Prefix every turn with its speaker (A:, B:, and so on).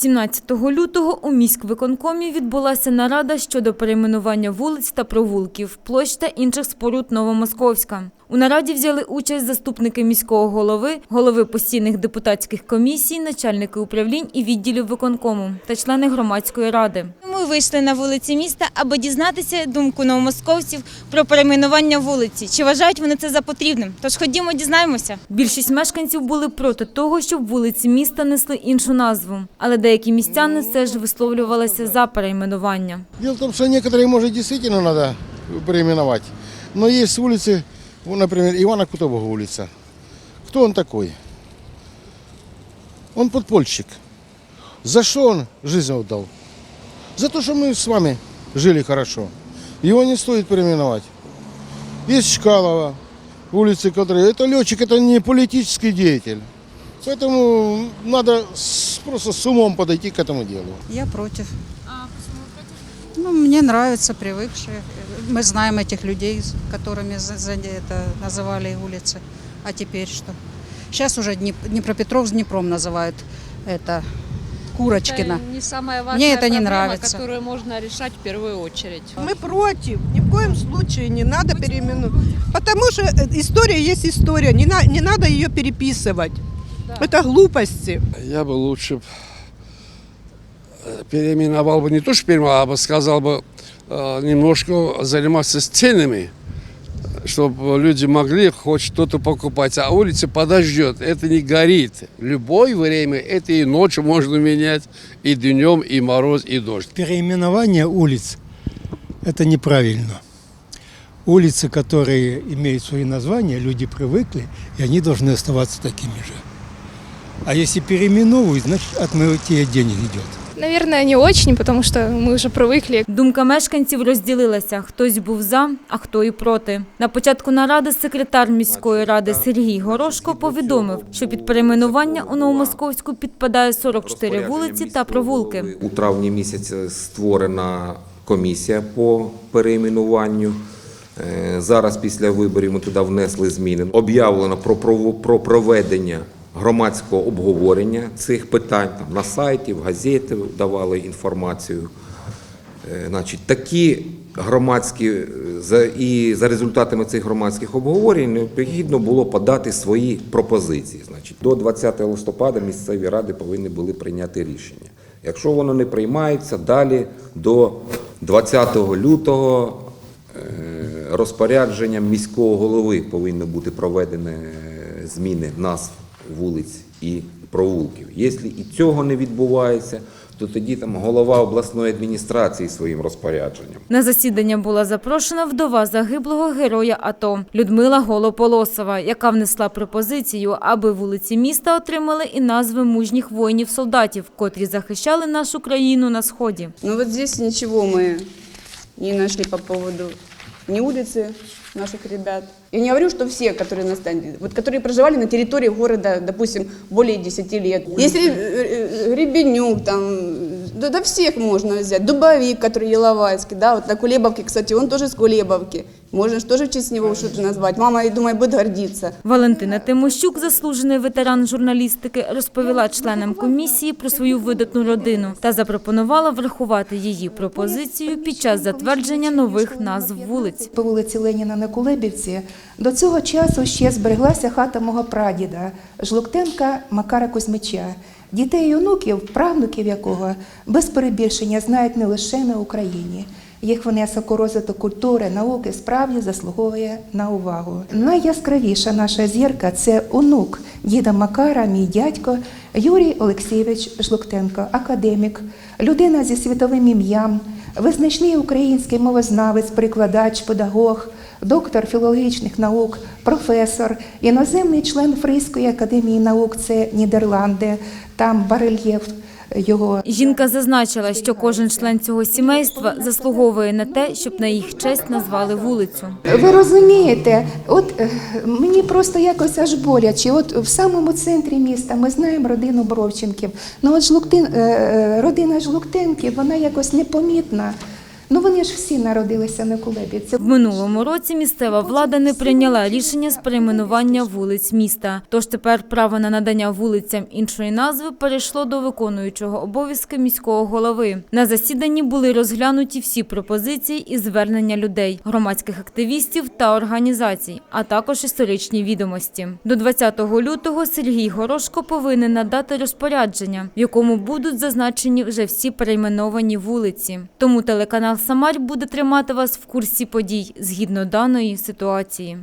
A: 17 лютого у міськвиконкомі відбулася нарада щодо перейменування вулиць та провулків, площ та інших споруд Новомосковська. У нараді взяли участь заступники міського голови, голови постійних депутатських комісій, начальники управлінь і відділів виконкому та члени громадської ради. Ми вийшли на вулиці міста, аби дізнатися думку новомосковців про перейменування вулиці. Чи вважають вони це за потрібним? Тож ходімо, дізнаємося. Більшість мешканців були проти того, щоб вулиці міста несли іншу назву, але деякі містяни все ж висловлювалися за перейменування.
B: Дело в том, что некоторые, может, действительно надо переименовать. Но есть улицы, вот, например, Ивана Кутового улица. Кто он такой? Он подпольщик. За что он жизнь отдал? За то, что мы с вами жили хорошо. Его не стоит переименовать. Есть Чкалова, улицы, которые... Это летчик, это не политический деятель. Поэтому надо с- просто с умом подойти к этому делу.
C: Я против. А почему против? Ну, мне нравится привыкшие. Мы знаем этих людей, которыми за- за- это называли улицы. А теперь что? Сейчас уже Днеп- Днепропетровск Днепром называют это Курочкина.
D: Это не самая важная
C: Мне это не
D: проблема,
C: нравится.
D: которую можно решать в первую очередь.
E: Мы против. Ни в коем случае не надо переименовать. Потому что э, история есть история. Не, на- не надо ее переписывать. Это глупости.
F: Я бы лучше э, переименовал бы не то, что переименовал, а бы сказал бы немножко заниматься стенами, чтобы люди могли хоть что-то покупать. А улица подождет, это не горит. Любое время, это и ночью можно менять, и днем, и мороз, и дождь.
G: Переименование улиц – это неправильно. Улицы, которые имеют свои названия, люди привыкли, и они должны оставаться такими же. А если переименовывают, значит отмывание денег идет.
H: Наверное, не очень, потому что мы уже привыкли.
A: Думка мешканців розділилася. Хтось був за, а хто і проти. На початку наради секретар міської ради Сергій Горошко повідомив, що під перейменування у Новомосковську підпадає 44 вулиці та провулки.
I: У травні місяці створена комісія по перейменуванню. Е, Зараз після виборів ми туди внесли зміни. Об'явлено про, проведення громадського обговорення цих питань. Там, на сайті, в газеті давали інформацію. Е, Значить, такі громадські е, і за результатами цих громадських обговорень необхідно було подати свої пропозиції. Значить, до 20 листопада місцеві ради повинні були прийняти рішення. Якщо воно не приймається, далі до 20 лютого е, розпорядженням міського голови повинні бути проведені зміни назв вулиць і провулків. Якщо і цього не відбувається, то тоді там голова обласної адміністрації своїм розпорядженням.
A: На засідання була запрошена вдова загиблого героя АТО Людмила Голополосова, яка внесла пропозицію, аби вулиці міста отримали і назви мужніх воїнів-солдатів, котрі захищали нашу країну на сході.
J: Ну вот здесь ничего мы не нашли по поводу ни улицы наших ребят. Я не говорю, что все, которые на стенде, вот которые проживали на территории города, допустим, более 10 лет. Если э, э, Гребенюк, там, да, да всех можно взять. Дубовик, который Еловайский, да, вот на Кулебовке, кстати, он тоже с Кулебовки. Можно же тоже в честь него что-то назвать. Мама, я думаю, будет гордиться.
A: Валентина Тимощук, заслужений ветеран журналістики, розповіла членам комісії про свою видатну родину та запропонувала врахувати її пропозицію під час затвердження нових назв вулиць.
K: По вулиці Леніна на Кулебівці до цього часу ще збереглася хата мого прадіда Жлуктенка Макара Кузьмича. Дітей і онуків, правнуків якого без перебільшення знають не лише на Україні. Їх внесок у розвиток культури, науки справді заслуговує на увагу. Найяскравіша наша зірка це онук діда Макара, мій дядько Юрій Олексійович Жлуктенко, академік, людина зі світовим ім'ям, визначний український мовознавець, прикладач, педагог, доктор філологічних наук, професор, іноземний член Фрийської академії наук, це Нідерланди, там барельєф його.
A: Жінка зазначила, що кожен член цього сімейства заслуговує на те, щоб на їх честь назвали вулицю.
K: Ви розумієте, от е, мені просто якось аж боляче. От в самому центрі міста ми знаємо родину Бровченків. Ну от Жлуктин, е, е, родина Жлуктенків, вона якось непомітна. Ну вони ж всі народилися на Кулебівці.
A: В минулому році місцева влада не прийняла рішення з перейменування вулиць міста. Тож тепер право на надання вулицям іншої назви перейшло до виконуючого обов'язки міського голови. На засіданні були розглянуті всі пропозиції і звернення людей, громадських активістів та організацій, а також історичні відомості. До 20 лютого Сергій Горошко повинен надати розпорядження, в якому будуть зазначені вже всі перейменовані вулиці. Тому телеканал Самарь буде тримати вас в курсі подій згідно даної ситуації.